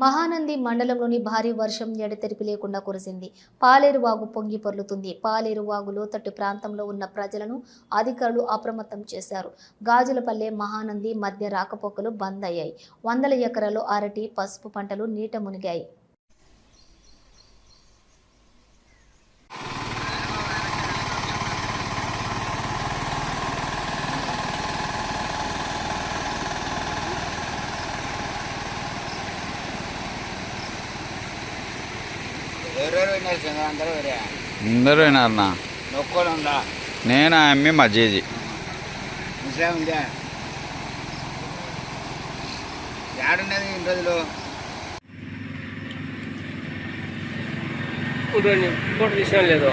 మహానంది మండలంలోని భారీ వర్షం ఎడతెరిపి లేకుండా కురిసింది. పాలేరు వాగు పొంగి పొర్లుతుంది. పాలేరు వాగు లోతట్టు ప్రాంతంలో ఉన్న ప్రజలను అధికారులు అప్రమత్తం చేశారు. గాజులపల్లె మహానంది మధ్య రాకపోకలు బంద్ అయ్యాయి. వందల ఎకరాలు అరటి పసుపు పంటలు నీట మునిగాయి. అందరూ ఉందా నేను ఆ అమ్మి మజ్జీజీ ముసలే ఉందా ఏడున్నది ఇన్ని రోజులు? ఫోటో తీసాను లేదు.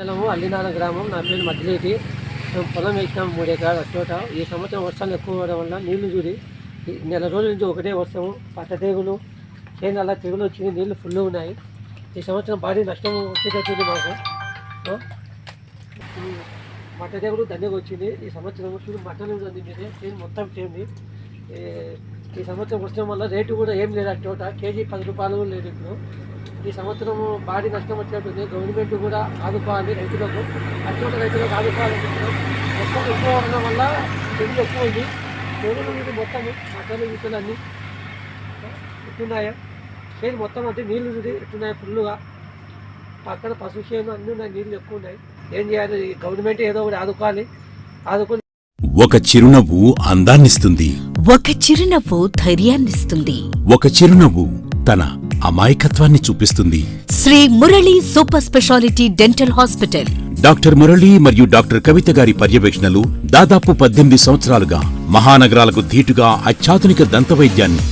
మండలము అల్లినాల గ్రామం నా పేరు మధ్యలేటి మేము పొలం వేసినాము మూడు ఎకరాల చోట ఈ సంవత్సరం వర్షాలు ఎక్కువ అవడం వల్ల నీళ్ళు చూడి ఈ నెల రోజుల నుంచి ఒకటే వర్షము. పట్ట తెగులు చేను అలా తెగులు వచ్చింది. నీళ్ళు ఫుల్ ఉన్నాయి. ఈ సంవత్సరం భారీ నష్టం వచ్చేటట్టుంది మాకు. మట్ట తెగులు దండగా వచ్చింది. ఈ సంవత్సరం చూడు మట్టలు ఉంది మీదే. చేను మొత్తం చేయండి ఈ సంవత్సరం వర్షం వల్ల రేటు కూడా ఏం లేదు ఆ చోట కేజీ పది రూపాయలు లేదు ఇప్పుడు. ఈ సంవత్సరం భారీ నష్టం వచ్చినట్టుంది. గవర్నమెంట్ కూడా ఆదుకోవాలి రైతులకు. అటువంటి రైతులకు ఆదుకోవాలనుకుంటున్నాం మొత్తం ఎక్కువ ఉండడం వల్ల తెగులు ఎక్కువ ఉంది. తెగులు మీద మొత్తం మటలు గిట్టలు అన్నీ ఎట్టున్నాయా? చేను మొత్తం అంటే నీళ్ళు చూసి ఎట్టున్నాయి ఫుల్లుగా? పక్కన పశు చేను అన్నీ ఉన్నాయి నీళ్ళు ఎక్కువ ఉన్నాయి. ఏం చేయాలి? గవర్నమెంట్ ఏదో ఒకటి ఆదుకోవాలి. ఆదుకుని ఒక చిరునవ్వు అందాన్నిస్తుంది. ఒక చిరునవ్వు ధైర్యాన్నిస్తుంది. ఒక చిరునవ్వు తన అమాయకత్వాన్ని చూపిస్తుంది. Sri Murali super speciality dental hospital. Doctor Murali మరియు డాక్టర్ కవిత గారి పర్యవేక్షణలు దాదాపు పద్దెనిమిది సంవత్సరాలుగా మహానగరాలకు ధీటుగా అత్యాధునిక దంతవైద్యాన్ని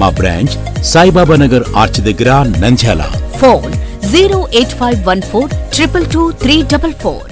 మా బ్రాంచ్ సాయిబాబా నగర్ ఆర్చ్ దగ్గర Nandyal. Phone zero eight five one four triple two three double four.